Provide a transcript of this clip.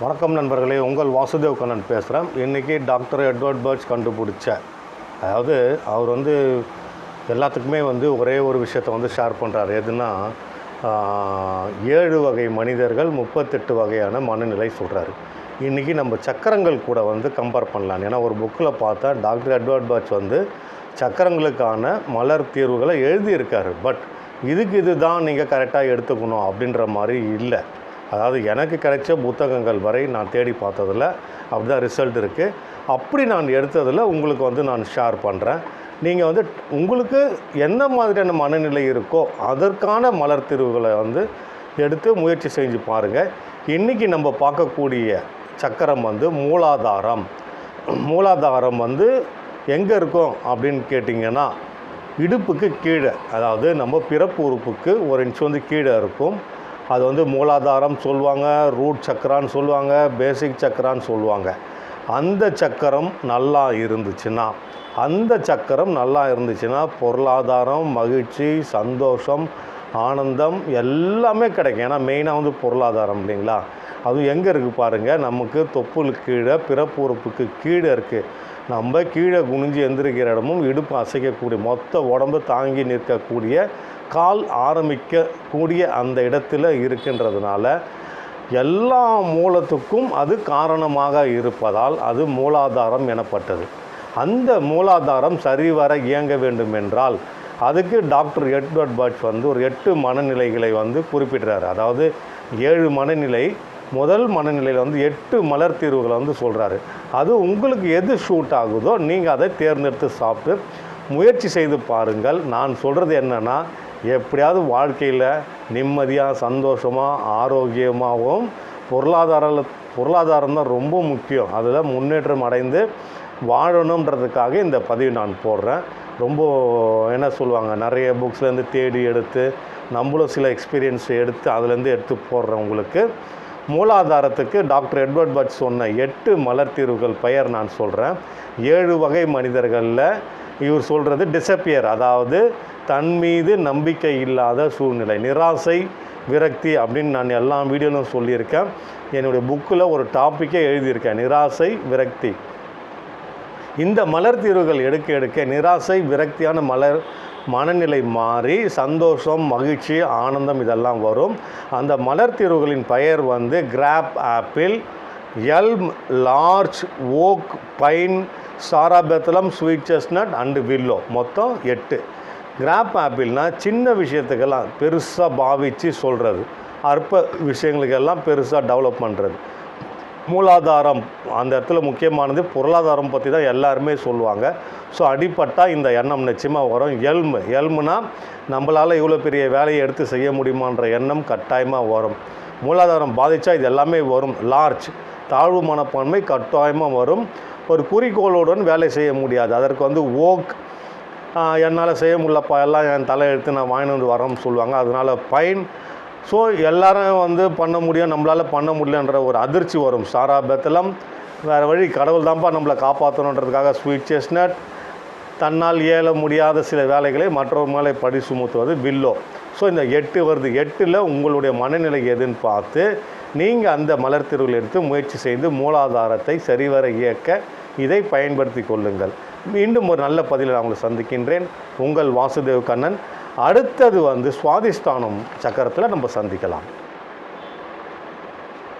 வணக்கம் நண்பர்களே உங்கள் வாசுதேவ் கண்ணன் பேசுகிறேன் இன்றைக்கி டாக்டர் எட்வர்ட் பர்ட்ஸ் கண்டுபிடிச்ச அதாவது அவர் வந்து எல்லாத்துக்குமே வந்து ஒரே ஒரு விஷயத்தை வந்து ஷேர் பண்ணுறாரு எதுனா ஏழு வகை மனிதர்கள் முப்பத்தெட்டு வகையான மனநிலை சொல்கிறாரு இன்றைக்கி நம்ம சக்கரங்கள் கூட வந்து கம்பேர் பண்ணலாம். ஏன்னா ஒரு புக்கில் பார்த்தா டாக்டர் எட்வர்ட் பர்ட்ஸ் வந்து சக்கரங்களுக்கான மலர் தீர்வுகளை எழுதியிருக்காரு. பட் இதுக்கு இதுதான் நீங்கள் கரெக்டாக எடுத்துக்கணும் அப்படின்ற மாதிரி இல்லை. அதாவது எனக்கு கிடைச்ச புத்தகங்கள் வரை நான் தேடி பார்த்ததில் அப்படி தான் ரிசல்ட் இருக்குது அப்படி நான் எடுத்ததில் உங்களுக்கு வந்து நான் ஷேர் பண்ணுறேன் நீங்கள் வந்து உங்களுக்கு என்ன மாதிரியான மனநிலை இருக்கோ அதற்கான மலர் தீர்வுகளை வந்து எடுத்து முயற்சி செஞ்சு பாருங்கள் இன்றைக்கி நம்ம பார்க்கக்கூடிய சக்கரம் வந்து மூலாதாரம். மூலாதாரம் வந்து எங்கே இருக்கும் அப்படின்னு கேட்டிங்கன்னா இடுப்புக்கு கீழே அதாவது நம்ம பிறப்பு உறுப்புக்கு ஒரு இன்ச் வந்து கீழே இருக்கும். அது வந்து மூலாதாரம் சொல்லுவாங்க ரூட் சக்கரான்னு சொல்லுவாங்க பேசிக் சக்கரான்னு சொல்லுவாங்க. அந்த சக்கரம் நல்லா இருந்துச்சுன்னா அந்த சக்கரம் நல்லா இருந்துச்சுன்னா பொருளாதாரம் மகிழ்ச்சி சந்தோஷம் ஆனந்தம் எல்லாமே கிடைக்கும். ஏன்னா மெயினாக வந்து பொருளாதாரம் இல்லைங்களா? அதுவும் எங்கே இருக்குது பாருங்கள் நமக்கு தொப்புள் கீழே பிறப்பு உறுப்புக்கு கீழே இருக்குது நம்ம கீழே குனிஞ்சு எந்திரிக்கிற இடமும் இடுப்பு அசைக்கக்கூடிய மொத்த உடம்பு தாங்கி நிற்கக்கூடிய கால் ஆரம்பிக்கக்கூடிய அந்த இடத்துல இருக்கின்றதுனால எல்லா மூலத்துக்கும் அது காரணமாக இருப்பதால் அது மூலாதாரம் எனப்பட்டது. அந்த மூலாதாரம் சரிவர இயங்க வேண்டும் என்றால் அதுக்கு டாக்டர் எட்வர்ட் பர்ட்ஸ் வந்து ஒரு எட்டு மனநிலைகளை வந்து குறிப்பிடுறார். அதாவது ஏழு மனநிலை முதல் மனநிலையில் வந்து எட்டு மலர் தீர்வுகளை வந்து சொல்கிறாரு அது உங்களுக்கு எது ஷூட் ஆகுதோ நீங்கள் அதை தேர்ந்தெடுத்து சாப்பிட்டு முயற்சி செய்து பாருங்கள். நான் சொல்கிறது என்னென்னா எப்படியாவது வாழ்க்கையில் நிம்மதியாக சந்தோஷமாக ஆரோக்கியமாகவும் பொருளாதார பொருளாதாரம் தான் ரொம்ப முக்கியம். அதில் முன்னேற்றம் அடைந்து வாழணுன்றதுக்காக இந்த பதிவு நான் போடுறேன். ரொம்ப என்ன சொல்லுவாங்க நிறைய புக்ஸ்லேருந்து தேடி எடுத்து நம்மளும் சில எக்ஸ்பீரியன்ஸ் எடுத்து அதுலேருந்து எடுத்து போடுறேன் உங்களுக்கு. மூலாதாரத்துக்கு டாக்டர் எட்வர்ட் பட் சொன்ன எட்டு மலர் தீர்வுகள் பெயர் நான் சொல்கிறேன் ஏழு வகை மனிதர்களில் இவர் சொல்கிறது டிசப்பியர் அதாவது தன் மீது நம்பிக்கை இல்லாத சூழ்நிலை நிராசை விரக்தி அப்படின்னு நான் எல்லா வீடியோலும் சொல்லியிருக்கேன். என்னுடைய புக்கில் ஒரு டாப்பிக்கே எழுதியிருக்கேன் நிராசை விரக்தி. இந்த மலர் தீர்வுகள் எடுக்க எடுக்க நிராசை விரக்தியான மலர் மனநிலை மாறி சந்தோஷம் மகிழ்ச்சி ஆனந்தம் இதெல்லாம் வரும். அந்த மலர் தீர்வுகளின் பெயர் வந்து crab apple elm larch oak pine star of Bethlehem sweet chestnut and willow மொத்தம் எட்டு. கிராப் ஆப்பிள்னால் சின்ன விஷயத்துக்கெல்லாம் பெருசாக பாவிச்சு சொல்கிறது அற்ப விஷயங்களுக்கெல்லாம் பெருசாக டெவலப் பண்ணுறது மூலாதாரம் அந்த இடத்துல முக்கியமானது பொருளாதாரம் பற்றி தான் எல்லாருமே சொல்லுவாங்க. ஸோ அடிப்பட்டால் இந்த எண்ணம் நிச்சயமாக வரும். எல்மு எல்முனா நம்மளால் இவ்வளோ பெரிய வேலையை எடுத்து செய்ய முடியுமான்ற எண்ணம் கட்டாயமாக வரும். மூலாதாரம் பாதித்தா இது எல்லாமே வரும். லார்ஜ் தாழ்வு மனப்பான்மை கட்டாயமாக வரும். ஒரு குறிக்கோளுடன் வேலை செய்ய முடியாது. அதற்கு வந்து ஓக் என்னால் செய்ய முடியலப்பா எல்லாம் என் தலையெழுத்து நான் வாங்கிட்டு வந்து வரோம்னு சொல்லுவாங்க. அதனால் பைன் ஸோ எல்லாரும் வந்து பண்ண முடியும் நம்மளால் பண்ண முடியலன்ற ஒரு அதிர்ச்சி வரும். சாரா பெத்தலம் வேறு வழி கடவுள் தான்ப்பா நம்மளை காப்பாற்றணுன்றதுக்காக ஸ்வீட் செஸ்னட் தன்னால் இயல முடியாத சில வேலைகளை மற்றொரு மேலே படி சுமத்துவது வில்லோ. ஸோ இந்த எட்டு வருது. எட்டில் உங்களுடைய மனநிலை எதுன்னு பார்த்து நீங்கள் அந்த மலர் திருவில் எடுத்து முயற்சி செய்து மூலாதாரத்தை சரிவர இயக்க இதை பயன்படுத்தி கொள்ளுங்கள். மீண்டும் ஒரு நல்ல பதிலில் நான் உங்களை சந்திக்கின்றேன். உங்கள் வாசுதேவ் கண்ணன். அடுத்தது வந்து சுவாதிஷ்டானம் சக்கரத்தில் நம்ம சந்திக்கலாம்.